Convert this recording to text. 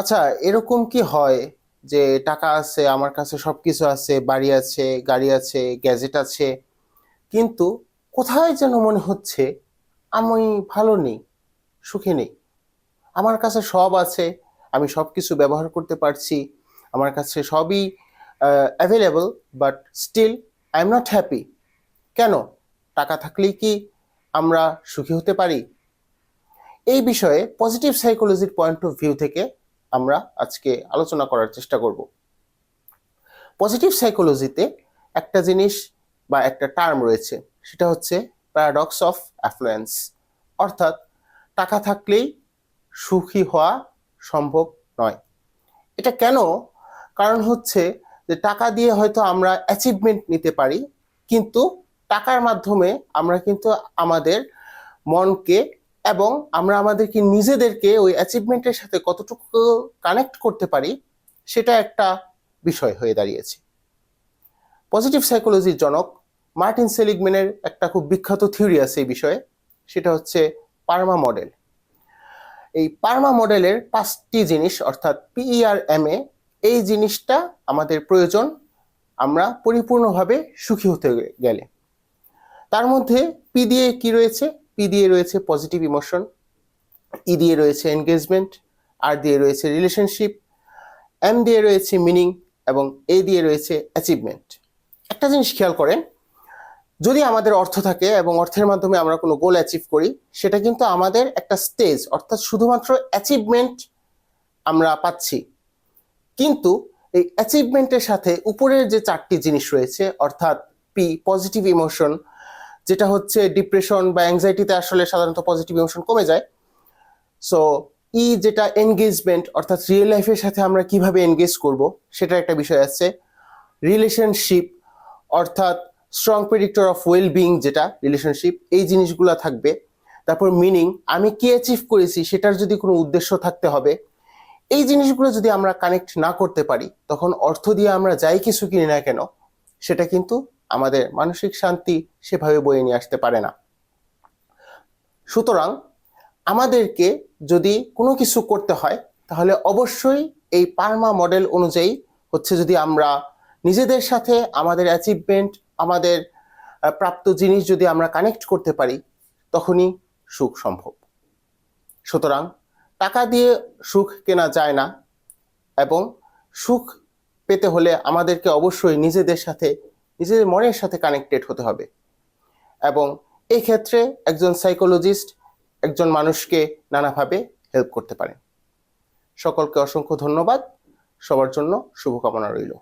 আচ্ছা এরকম কি হয় যে টাকা আছে, আমার কাছে সব কিছু আছে, বাড়ি আছে, গাড়ি আছে গ্যাজেট আছে, কিন্তু কোথায় যেন মনে হচ্ছে আমি ভালো নেই, সুখে নেই? আমার কাছে সব আছে, আমি সব কিছু ব্যবহার করতে পারছি, আমার কাছে সবই available but still I am not happy কেন? টাকা থাকলেই কি আমরা সুখী হতে পারি? এই বিষয়ে পজিটিভ সাইকোলজির পয়েন্ট অফ ভিউ থেকে আমরা আজকে আলোচনা করার চেষ্টা করব। পজিটিভ সাইকোলজিতে একটা জিনিস বা একটা টার্ম রয়েছে, সেটা হচ্ছে প্যারাডক্স অফ অ্যাফ্লুয়েন্স অর্থাৎ টাকা থাকলেই সুখী হওয়া সম্ভব নয়। এটা কেন? কারণ হচ্ছে যে টাকা দিয়ে হয়তো আমরা অ্যাচিভমেন্ট নিতে পারি, কিন্তু টাকার মাধ্যমে আমরা কিন্তু আমাদের মনকে এবং আমরা আমাদেরকে নিজেদেরকে ওই অ্যাচিভমেন্টের সাথে কতটুকু কানেক্ট করতে পারি, সেটা একটা বিষয় হয়ে দাঁড়িয়েছে। পজিটিভ সাইকোলজির জনক মার্টিন সেলিগম্যানের একটা খুব বিখ্যাত থিওরি আছে এই বিষয়ে, সেটা হচ্ছে পার্মা মডেল। এই পার্মা মডেলের পাঁচটি জিনিস, অর্থাৎ পিইআর এম এ এই জিনিসটা আমাদের প্রয়োজন, আমরা পরিপূর্ণভাবে সুখী হতে গেলে। তার মধ্যে পি দিয়ে কি রয়েছে? পি দিয়ে রয়েছে পজিটিভ ইমোশন ই দিয়ে রয়েছে এনগেজমেন্ট আর দিয়ে রয়েছে রিলেশনশিপ এম দিয়ে রয়েছে মিনিং এবং এ দিয়ে রয়েছে অ্যাচিভমেন্ট একটা জিনিস খেয়াল করেন, যদি আমাদের অর্থ থাকে এবং অর্থের মাধ্যমে আমরা কোনো গোল অ্যাচিভ করি, সেটা কিন্তু আমাদের একটা স্টেজ অর্থাৎ শুধুমাত্র অ্যাচিভমেন্ট আমরা পাচ্ছি। কিন্তু এই অ্যাচিভমেন্টের সাথে উপরের যে চারটি জিনিস রয়েছে, অর্থাৎ পি পজিটিভ ইমোশন যেটা হচ্ছে ডিপ্রেশন বা অ্যাংজাইটিতে আসলে সাধারণত পজিটিভ ইমোশন কমে যায়। সো ই যেটা এনগেজমেন্ট অর্থাৎ রিয়েল লাইফের সাথে আমরা কীভাবে এনগেজ করব সেটা একটা বিষয় আছে। রিলেশনশিপ অর্থাৎ strong predictor of well being যেটা রিলেশনশিপ এই জিনিসগুলো থাকবে। তারপর মিনিং আমি কি অ্যাচিভ করেছি, সেটার যদি কোনো উদ্দেশ্য থাকতে হবে, এই জিনিসগুলো যদি আমরা কানেক্ট না করতে পারি, তখন অর্থ দিয়ে আমরা যাই কিছু কিনি না কেন, সেটা কিন্তু আমাদের মানসিক শান্তি সেভাবে বয়ে নিয়ে আসতে পারে না। সুতরাং আমাদেরকে যদি কোনো কিছু করতে হয়, তাহলে অবশ্যই এই পার্মা মডেল অনুযায়ী হচ্ছে যদি আমরা নিজেদের সাথে আমাদের অ্যাচিভমেন্ট আমাদের প্রাপ্ত জিনিস যদি আমরা কানেক্ট করতে পারি, তখনই সুখ সম্ভব। সুতরাং টাকা দিয়ে সুখ কেনা যায় না এবং সুখ পেতে হলে আমাদেরকে অবশ্যই নিজেদের সাথে নিজেদের মনের সাথে কানেক্টেড হতে হবে। এবং এই ক্ষেত্রে একজন সাইকোলজিস্ট একজন মানুষকে নানাভাবে হেল্প করতে পারেন। সকলকে অসংখ্য ধন্যবাদ। সবার জন্য শুভকামনা রইল।